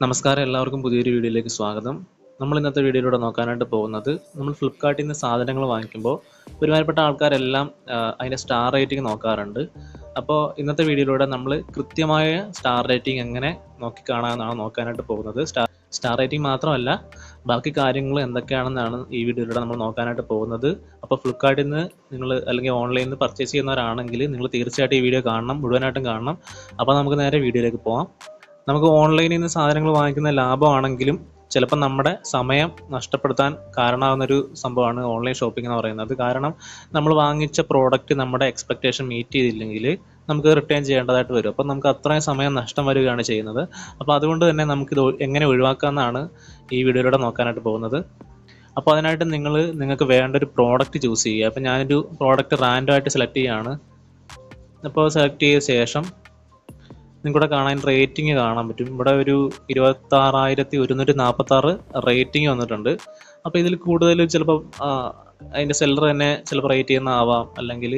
നമസ്കാരം എല്ലാവർക്കും പുതിയൊരു വീഡിയോയിലേക്ക് സ്വാഗതം. നമ്മൾ ഇന്നത്തെ വീഡിയോയിലൂടെ നോക്കാനായിട്ട് പോകുന്നത് നമ്മൾ ഫ്ലിപ്കാർട്ടിൽ നിന്ന് സാധനങ്ങൾ വാങ്ങിക്കുമ്പോൾ ഒരുമാതിരിപ്പെട്ട ആൾക്കാരെല്ലാം അതിന്റെ സ്റ്റാർ റേറ്റിംഗ് നോക്കാറുണ്ട്. അപ്പോൾ ഇന്നത്തെ വീഡിയോയിലൂടെ നമ്മൾ കൃത്യമായ സ്റ്റാർ റേറ്റിംഗ് എങ്ങനെ നോക്കി നോക്കാനായിട്ട് പോകുന്നത്. സ്റ്റാർ സ്റ്റാർ റേറ്റിംഗ് മാത്രമല്ല ബാക്കി കാര്യങ്ങൾ എന്തൊക്കെയാണെന്നാണ് ഈ വീഡിയോയിലൂടെ നമ്മൾ നോക്കാനായിട്ട് പോകുന്നത്. അപ്പോൾ ഫ്ലിപ്കാർട്ടിൽ നിന്ന് നിങ്ങൾ അല്ലെങ്കിൽ ഓൺലൈനിൽ നിന്ന് പർച്ചേസ് ചെയ്യുന്നവരാണെങ്കിൽ നിങ്ങൾ തീർച്ചയായിട്ടും ഈ വീഡിയോ കാണണം മുഴുവനായിട്ടും കാണണം. അപ്പോൾ നമുക്ക് നേരെ വീഡിയോയിലേക്ക് പോകാം നമുക്ക് ഓൺലൈനിൽ നിന്ന് സാധനങ്ങൾ വാങ്ങിക്കുന്ന ലാഭമാണെങ്കിലും ചിലപ്പോൾ നമ്മുടെ സമയം നഷ്ടപ്പെടുത്താൻ കാരണമാകുന്നൊരു സംഭവമാണ് ഓൺലൈൻ ഷോപ്പിംഗ് എന്ന് പറയുന്നത്. കാരണം നമ്മൾ വാങ്ങിച്ച പ്രോഡക്റ്റ് നമ്മുടെ എക്സ്പെക്റ്റേഷൻ മീറ്റ് ചെയ്തില്ലെങ്കിൽ നമുക്ക് റിട്ടേൺ ചെയ്യേണ്ടതായിട്ട് വരും. അപ്പം നമുക്ക് അത്രയും സമയം നഷ്ടം വരികയാണ് ചെയ്യുന്നത്. അപ്പോൾ അതുകൊണ്ട് തന്നെ നമുക്കിത് എങ്ങനെ ഒഴിവാക്കാമെന്നാണ് ഈ വീഡിയോയിലൂടെ നോക്കാനായിട്ട് പോകുന്നത്. അപ്പോൾ അതിനായിട്ട് നിങ്ങൾ നിങ്ങൾക്ക് വേണ്ട ഒരു പ്രോഡക്റ്റ് ചൂസ് ചെയ്യുക. അപ്പോൾ ഞാനൊരു പ്രോഡക്റ്റ് റാൻഡമായിട്ട് സെലക്ട് ചെയ്യുകയാണ് അപ്പോൾ സെലക്ട് ചെയ്ത ശേഷം നിങ്ങൾക്കിവിടെ കാണാൻ റേറ്റിംഗ് കാണാൻ പറ്റും. ഇവിടെ ഒരു ഇരുപത്താറായിരത്തി ഒരുന്നൂറ്റി നാൽപ്പത്താറ് റേറ്റിംഗ് വന്നിട്ടുണ്ട്. അപ്പോൾ ഇതിൽ കൂടുതൽ ചിലപ്പോൾ അതിന്റെ സെല്ലർ തന്നെ ചിലപ്പോൾ റേറ്റ് ചെയ്യുന്ന ആവാം അല്ലെങ്കിൽ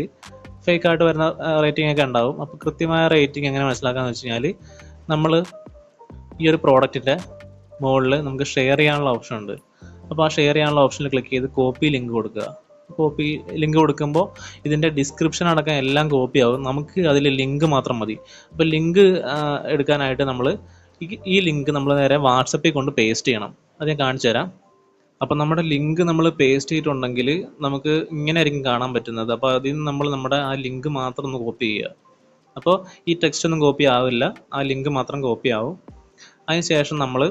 ഫേക്ക് ആയിട്ട് വരുന്ന റേറ്റിംഗ് ഒക്കെ ഉണ്ടാവും. അപ്പോൾ കൃത്യമായ റേറ്റിംഗ് എങ്ങനെ മനസ്സിലാക്കാന്ന് വെച്ച് കഴിഞ്ഞാൽ നമ്മൾ ഈ ഒരു പ്രോഡക്റ്റിന്റെ മുകളിൽ നമുക്ക് ഷെയർ ചെയ്യാനുള്ള ഓപ്ഷൻ ഉണ്ട്. അപ്പോൾ ആ ഷെയർ ചെയ്യാനുള്ള ഓപ്ഷനിൽ ക്ലിക്ക് ചെയ്ത് കോപ്പി ലിങ്ക് കൊടുക്കുക. കോപ്പി ലിങ്ക് കൊടുക്കുമ്പോൾ ഇതിന്റെ ഡിസ്ക്രിപ്ഷൻ അടക്കം എല്ലാം കോപ്പി ആവും. നമുക്ക് അതിൽ ലിങ്ക് മാത്രം മതി. അപ്പോൾ ലിങ്ക് എടുക്കാനായിട്ട് നമ്മൾ ഈ ലിങ്ക് നമ്മൾ നേരെ വാട്സപ്പിൽ കൊണ്ട് പേസ്റ്റ് ചെയ്യണം. അത് ഞാൻ കാണിച്ചു തരാം. അപ്പോൾ നമ്മുടെ ലിങ്ക് നമ്മൾ പേസ്റ്റ് ചെയ്തിട്ടുണ്ടെങ്കിൽ നമുക്ക് ഇങ്ങനെ ആയിരിക്കും കാണാൻ പറ്റുന്നത്. അപ്പോൾ അതിൽ നിന്ന് നമ്മൾ നമ്മുടെ ആ ലിങ്ക് മാത്രം ഒന്ന് കോപ്പി ചെയ്യുക. അപ്പോൾ ഈ ടെക്സ്റ്റ് ഒന്നും കോപ്പി ആവില്ല. ആ ലിങ്ക് മാത്രം കോപ്പി ആവും. അതിന് ശേഷം നമ്മൾ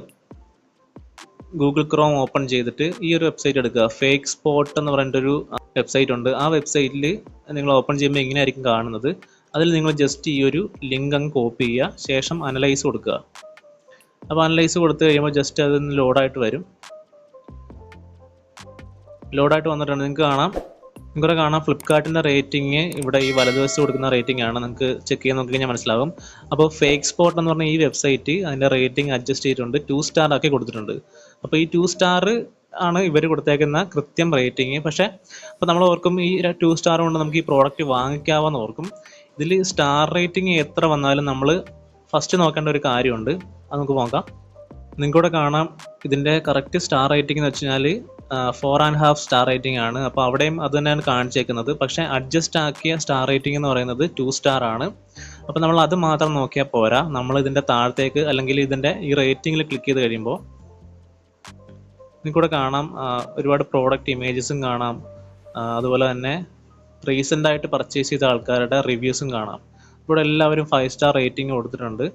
ഗൂഗിൾ ക്രോം ഓപ്പൺ ചെയ്തിട്ട് ഈ ഒരു വെബ്സൈറ്റ് എടുക്കുക. ഫേക്ക് സ്പോട്ട് എന്ന് പറഞ്ഞിട്ടൊരു വെബ്സൈറ്റ് ഉണ്ട്. ആ വെബ്സൈറ്റിൽ നിങ്ങൾ ഓപ്പൺ ചെയ്യുമ്പോൾ എങ്ങനെയായിരിക്കും കാണുന്നത്. അതിൽ നിങ്ങൾ ജസ്റ്റ് ഈ ഒരു ലിങ്ക് അങ്ങ് കോപ്പി ചെയ്യുക. ശേഷം അനലൈസ് കൊടുക്കുക. അപ്പോൾ അനലൈസ് കൊടുത്തു കഴിയുമ്പോൾ ജസ്റ്റ് അതൊന്ന് ലോഡായിട്ട് വരും. ലോഡായിട്ട് വന്നിട്ടുണ്ട്. നിങ്ങൾക്ക് കാണാം. നിങ്ങൾക്ക് കാണാം ഫ്ലിപ്കാർട്ടിന്റെ റേറ്റിംഗ് ഇവിടെ ഈ വലതുവശത്ത് കൊടുക്കുന്ന റേറ്റിംഗ് ആണ്. നിങ്ങൾക്ക് ചെക്ക് ചെയ്ത് നോക്കി കഴിഞ്ഞാൽ മനസ്സിലാവും. അപ്പോൾ ഫേക്ക് സ്പോട്ട് എന്ന് പറഞ്ഞ ഈ വെബ്സൈറ്റ് അതിന്റെ റേറ്റിംഗ് അഡ്ജസ്റ്റ് ചെയ്തിട്ടുണ്ട്. ടു സ്റ്റാർ ആക്കി കൊടുത്തിട്ടുണ്ട്. അപ്പോൾ ഈ ടു സ്റ്റാർ ആണ് ഇവർ കൊടുത്തേക്കുന്ന കൃത്യം റേറ്റിംഗ് പക്ഷേ അപ്പോൾ നമ്മൾ ഓർക്കും ഈ ടു സ്റ്റാർ കൊണ്ട് നമുക്ക് ഈ പ്രോഡക്റ്റ് വാങ്ങിക്കാമെന്ന് ഓർക്കും. ഇതിൽ സ്റ്റാർ റേറ്റിംഗ് എത്ര വന്നാലും നമ്മൾ ഫസ്റ്റ് നോക്കേണ്ട ഒരു കാര്യമുണ്ട്. അത് നമുക്ക് നോക്കാം. നിങ്ങൾക്കൂടെ കാണാം. ഇതിന്റെ കറക്റ്റ് സ്റ്റാർ റേറ്റിംഗ് എന്ന് വെച്ച് കഴിഞ്ഞാൽ four and half star rating ആണ്. അപ്പോൾ അവിടെയും അത് തന്നെയാണ് കാണിച്ചേക്കുന്നത്. പക്ഷേ അഡ്ജസ്റ്റ് ആക്കിയ സ്റ്റാർ റേറ്റിംഗ് എന്ന് പറയുന്നത് ടു സ്റ്റാർ ആണ്. അപ്പോൾ നമ്മൾ അത് മാത്രം നോക്കിയാൽ പോരാ. നമ്മൾ ഇതിന്റെ താഴത്തേക്ക് അല്ലെങ്കിൽ ഇതിന്റെ ഈ റേറ്റിംഗിൽ ക്ലിക്ക് ചെയ്ത് കഴിയുമ്പോൾ ഇതിൽ കാണാം ഒരുപാട് പ്രോഡക്റ്റ് ഇമേജസും കാണാം. അതുപോലെ തന്നെ റീസെന്റ് ആയിട്ട് പർച്ചേസ് ചെയ്ത ആൾക്കാരുടെ റിവ്യൂസും കാണാം. ഇവിടെ എല്ലാവരും ഫൈവ് സ്റ്റാർ റേറ്റിംഗ് കൊടുത്തിട്ടുണ്ട്.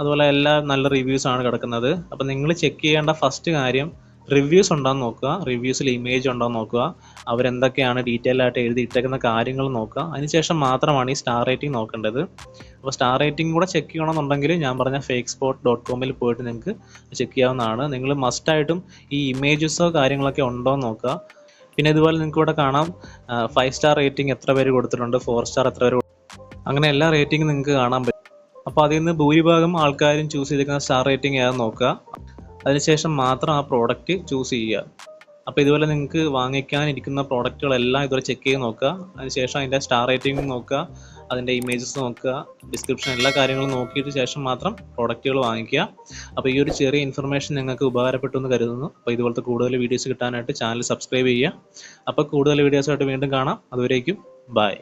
അതുപോലെ എല്ലാ നല്ല റിവ്യൂസ് ആണ് കിടക്കുന്നത്. അപ്പോൾ നിങ്ങൾ ചെക്ക് ചെയ്യേണ്ട ഫസ്റ്റ് കാര്യം റിവ്യൂസ് ഉണ്ടോയെന്ന് നോക്കുക. റിവ്യൂസിൽ ഇമേജ് ഉണ്ടോ നോക്കുക. അവരെന്തൊക്കെയാണ് ഡീറ്റെയിൽ ആയിട്ട് എഴുതിയിട്ടേക്കുന്ന കാര്യങ്ങൾ നോക്കുക. അതിനുശേഷം മാത്രമാണ് ഈ സ്റ്റാർ റേറ്റിംഗ് നോക്കേണ്ടത്. അപ്പോൾ സ്റ്റാർ റേറ്റിംഗ് കൂടെ ചെക്ക് ചെയ്യണമെന്നുണ്ടെങ്കിൽ ഞാൻ പറഞ്ഞ ഫേക്ക് സ്പോട്ട് ഡോട്ട് കോമിൽ പോയിട്ട് നിങ്ങൾക്ക് ചെക്ക് ചെയ്യാവുന്നതാണ്. നിങ്ങൾ മസ്റ്റായിട്ടും ഈ ഇമേജസോ കാര്യങ്ങളൊക്കെ ഉണ്ടോ എന്ന് നോക്കുക. പിന്നെ ഇതുപോലെ നിങ്ങൾക്ക് ഇവിടെ കാണാം. ഫൈവ് സ്റ്റാർ റേറ്റിംഗ് എത്ര പേര് കൊടുത്തിട്ടുണ്ട്? ഫോർ സ്റ്റാർ എത്ര പേര് അങ്ങനെ എല്ലാ റേറ്റിംഗും നിങ്ങൾക്ക് കാണാൻ പറ്റും. അപ്പോൾ അതിൽ നിന്ന് ഭൂരിഭാഗം ആൾക്കാരും ചൂസ് ചെയ്തിരിക്കുന്ന സ്റ്റാർ റേറ്റിംഗ് ഏതാണെന്ന് നോക്കുക. അതിനുശേഷം മാത്രം ആ പ്രോഡക്റ്റ് ചൂസ് ചെയ്യുക. അപ്പോൾ ഇതുപോലെ നിങ്ങൾക്ക് വാങ്ങിക്കാനിരിക്കുന്ന പ്രോഡക്റ്റുകളെല്ലാം ഇതുപോലെ ചെക്ക് ചെയ്ത് നോക്കുക. അതിനുശേഷം അതിന്റെ സ്റ്റാർ റേറ്റിംഗ് നോക്കുക അതിന്റെ ഇമേജസ് നോക്കുക ഡിസ്ക്രിപ്ഷൻ എല്ലാ കാര്യങ്ങളും നോക്കിയിട്ട് ശേഷം മാത്രം പ്രോഡക്റ്റുകൾ വാങ്ങിക്കുക. അപ്പോൾ ഈ ഒരു ചെറിയ ഇൻഫർമേഷൻ നിങ്ങൾക്ക് ഉപകാരപ്പെട്ടു എന്ന് കരുതുന്നു. അപ്പോൾ ഇതുപോലത്തെ കൂടുതൽ വീഡിയോസ് കിട്ടാനായിട്ട് ചാനൽ സബ്സ്ക്രൈബ് ചെയ്യുക. അപ്പോൾ കൂടുതൽ വീഡിയോസായിട്ട് വീണ്ടും കാണാം. അതുവരേക്കും ബൈ